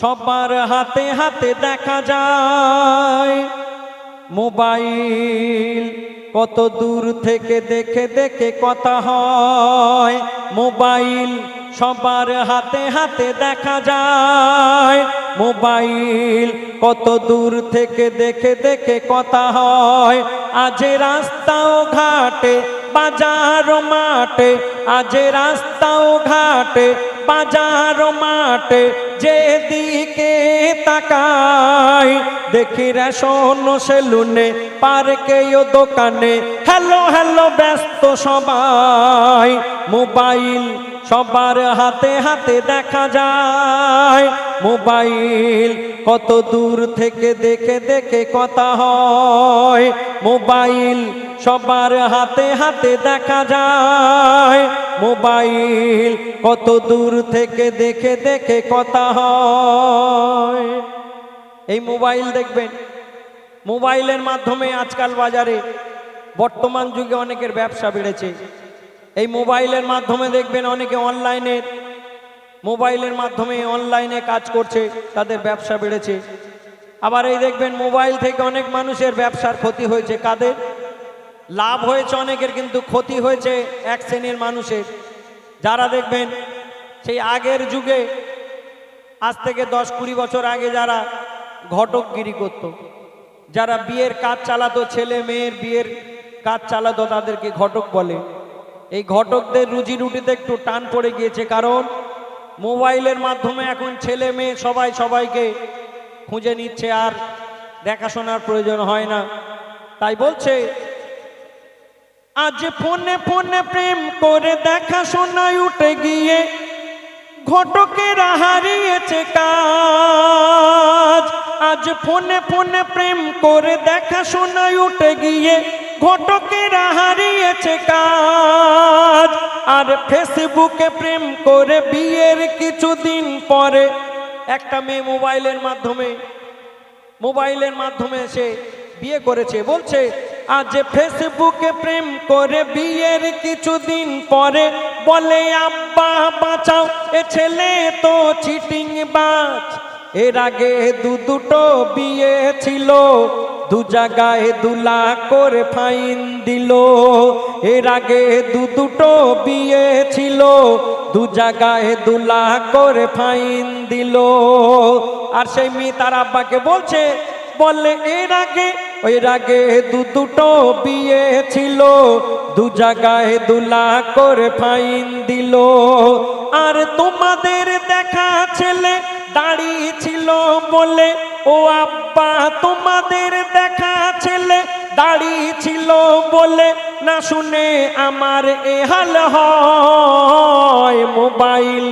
সবার হাতে হাতে দেখা যায়। মোবাইল কত দূর থেকে দেখে দেখে কথা হয়। মোবাইল সবার হাতে হাতে দেখা যায়। মোবাইল কত দূর থেকে দেখে দেখে কথা হয়। আজ রাস্তাও ঘাটে, বাজার মাঠে। আজ রাস্তাও ঘাটে, বাজার মাঠে। যেদিকে তাকাই, দেখি রে রেশন সেলুনে পার্কে ও দোকানে। হ্যালো হ্যালো ব্যস্ত সবাই। মোবাইল সবার হাতে হাতে দেখা যায়। মোবাইল কত দূর থেকে দেখে দেখে কথা হয়। মোবাইল সবার হাতে হাতে দেখা যায়। মোবাইল কত দূর থেকে দেখে দেখে কথা হয়। এই মোবাইল দেখবেন, মোবাইলের মাধ্যমে আজকাল বাজারে, বর্তমান যুগে অনেকের ব্যবসা বেড়েছে। এই মোবাইলের মাধ্যমে দেখবেন অনেকে অনলাইনে, মোবাইলের মাধ্যমে অনলাইনে কাজ করছে, তাদের ব্যবসা বেড়েছে। আবার এই দেখবেন মোবাইল থেকে অনেক মানুষের ব্যবসার ক্ষতি হয়েছে। কাদের? লাভ হয়েছে অনেকের, কিন্তু ক্ষতি হয়েছে এক শ্রেণির মানুষের যারা দেখবেন, সেই আগের যুগে, আজ থেকে দশ কুড়ি বছর আগে যারা ঘটকগিরি করত। যারা বিয়ের কাজ চালাতো, ছেলে মেয়ের বিয়ের কাজ চালাতো, তাদেরকে ঘটক বলে এই ঘটকদের রুজি রুটিতে একটু টান পড়ে গিয়েছে, কারণ মোবাইলের মাধ্যমে এখন ছেলে মেয়ে সবাই সবাইকে খুঁজে নিচ্ছে, আর দেখাশোনার প্রয়োজন হয় না তাই বলছে আজ ফোনে ফোনে প্রেম করে দেখাশোনায় উঠে গিয়ে ঘটকেরা হারিয়েছে কাজ। আজ ফোনে ফোনে প্রেম করে দেখাশোনায় উঠে গিয়ে ঘটকেরা হারিয়েছে কাজ। আর ফেসবুকে প্রেম করে বিয়ের কিছুদিন পরে একটা মেয়ে মোবাইলের মাধ্যমে মোবাইলের মাধ্যমে সে বিয়ে করেছে। বলছে আজ ফেসবুকে প্রেম করে বিয়ের কিছুদিন পরে বলে, আব্বা, বাঁচাও, এ ছেলে তো চিটিং বাজ। এর আগে দু দুটো বিয়ে ছিল, দু জায়গায় দু করে ফাইন দিল। এর আগে দু দুটো বিয়ে ছিল, দু জায়গায় দু করে ফাইন দিল। আর সেই মেয়ে তার আব্বাকে বলছে বললে এর আগে ওই আগে দু দুটো বিয়ে ছিল, দু জায়গায় দু লাখ করে ফাইন দিল। আর তোমাদের দেখা ছেলে দাঁড়িয়ে ছিল বলে, ও আব্বা, তোমাদের দেখা ছেলে দাঁড়িয়ে ছিল বলে, না শুনে আমার এহাল হয়। মোবাইল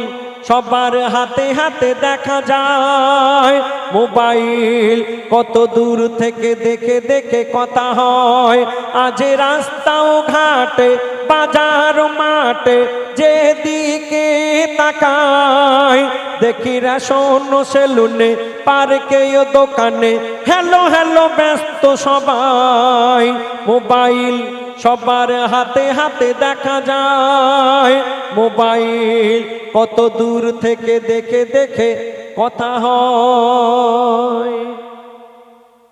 সবার হাতে হাতে দেখা যায়। মোবাইল কত দূর থেকে দেখে দেখে কথা হয়। আজ রাস্তাও ঘাটে, বাজার মাঠে, যেদিকে তাকায় দেখি রেশন সেলুনে, পার্কে ও দোকানে, হ্যালো হ্যালো, ব্যস্ত সবাই। মোবাইল সবার হাতে হাতে দেখা যায়। মোবাইল কত দূর থেকে দেখে দেখে কথা হয়।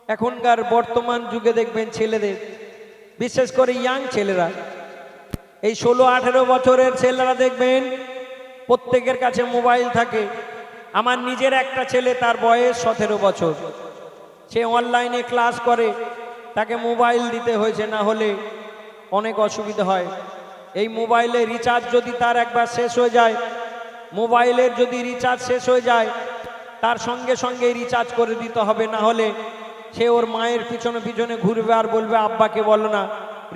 এখনকার বর্তমান যুগে দেখবেন ছেলেদের, বিশেষ করে ইয়াং ছেলেরা, এই ষোলো, আঠেরো বছরের ছেলেরা দেখবেন, প্রত্যেকের কাছে মোবাইল থাকে। আমার নিজের একটা ছেলে, তার বয়স সতেরো বছর। সে অনলাইনে ক্লাস করে, তাকে মোবাইল দিতে হয়েছে, না হলে অনেক অসুবিধা হয়। এই মোবাইলে রিচার্জ যদি তার একবার শেষ হয়ে যায় মোবাইলের যদি রিচার্জ শেষ হয়ে যায় তার সঙ্গে সঙ্গে রিচার্জ করে দিতে হবে, না হলে সে ওর মায়ের পিছনে পিছনে ঘুরবে আর বলবে, আব্বাকে বলো না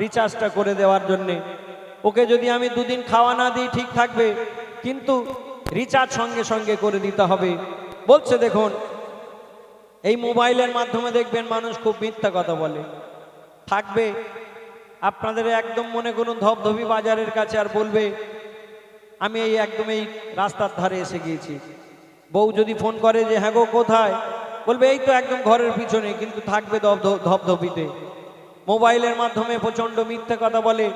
রিচার্জটা করে দেওয়ার জন্যে। ওকে যদি আমি দুদিন খাওয়া না দিই, ঠিক থাকবে, কিন্তু রিচার্জ সঙ্গে সঙ্গে করে দিতে হবে। বলছে, দেখুন, এই মোবাইলের মাধ্যমে দেখবেন মানুষ খুব মিথ্যা কথা বলে। থাকবে, আপনাদের একদম মনে করুন ধবধবি বাজারের কাছে আর বলবে, আমি এই একদম এই রাস্তার ধারে এসে গিয়েছি। বউ যদি ফোন করে যে হ্যাঁ গো, কোথায়? বলবে, এই তো একদম ঘরের পিছনে, কিন্তু থাকবে ধপ- ধপধপিতে মোবাইলের মাধ্যমে প্রচণ্ড মিথ্যে কথা বলে।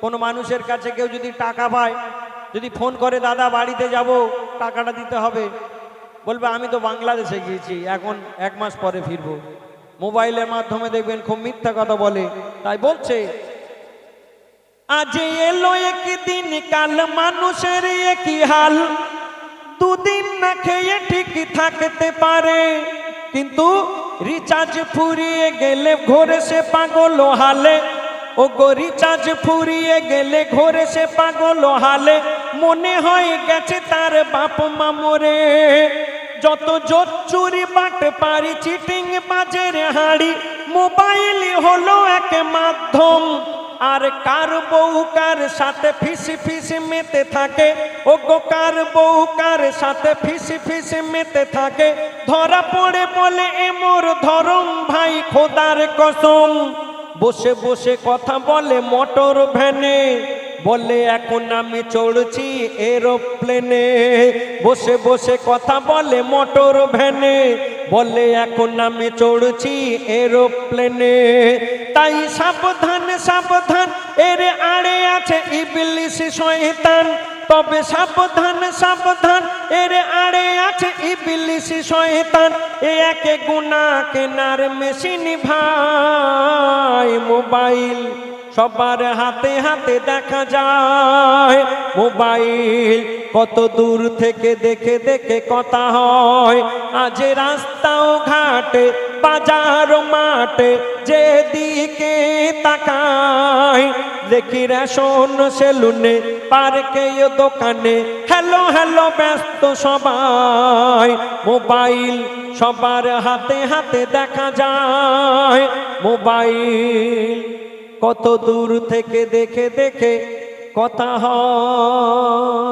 কোনো মানুষের কাছে কেউ যদি টাকা পায়, যদি ফোন করে, দাদা, বাড়িতে যাব, টাকাটা দিতে হবে। বলবে, আমি তো বাংলাদেশে গিয়েছি, এখন এক মাস পরে ফিরবো। মোবাইলের মাধ্যমে দেখবেন খুব মিথ্যা কথা বলে। তাই বলছে, আজ এলো একদিন কাল, মানুষের একই হাল। খেয়ে ঠিক থাকতে পারে। কিন্তু রিচার্জ ফুরিয়ে গেলে ঘরে সে পাগল হালে। ও গো রিচার্জ ফুরিয়ে গেলে ঘরে সে পাগল হালে। মনে হয় গেছে তার বাপ মা মরে। যত জোর চুরি বাট পারি, চিটিং বাজের হাড়ি। মোবাইল হলো এক মাধ্যম। আর কার বউ কার সাথে ফিসি ফিসি মেতে থাকে? ও গো কার বউ কার সাথে ফিসি ফিসি মেতে থাকে? ধরা পড়ে বলে এ মোর ধরম ভাই খোদার কসম। বসে বসে কথা বলে মোটর ভ্যানে। বলে, এখন আমি চড়ছি এরোপ্লেনে। বসে বসে কথা বলে মোটর ভ্যানে। বলে এখন আমি চড়ছি এরোপ্লেনে। তাই সাবধান সাবধান, এর আড়ে আছে ইবলিশ শয়তান। তবে সাবধান সাবধান, এর আড়ে আছে ইবলিশ শয়তান। এ একে গুণা কেনার মেশিন ভাই, মোবাইল। সবার হাতে হাতে দেখা যায়। মোবাইল কত দূর থেকে দেখে দেখে কথা হয়। আজ রাস্তাও ঘাটে বাজার মাঠে যেদিকে তাকায়। দেখি রেশন সেলুনে, পার্কে, দোকানে, হ্যালো হ্যালো, ব্যস্ত সবাই। মোবাইল সবার হাতে হাতে দেখা যায়। মোবাইল কত দূর থেকে দেখে দেখে কথা হয়।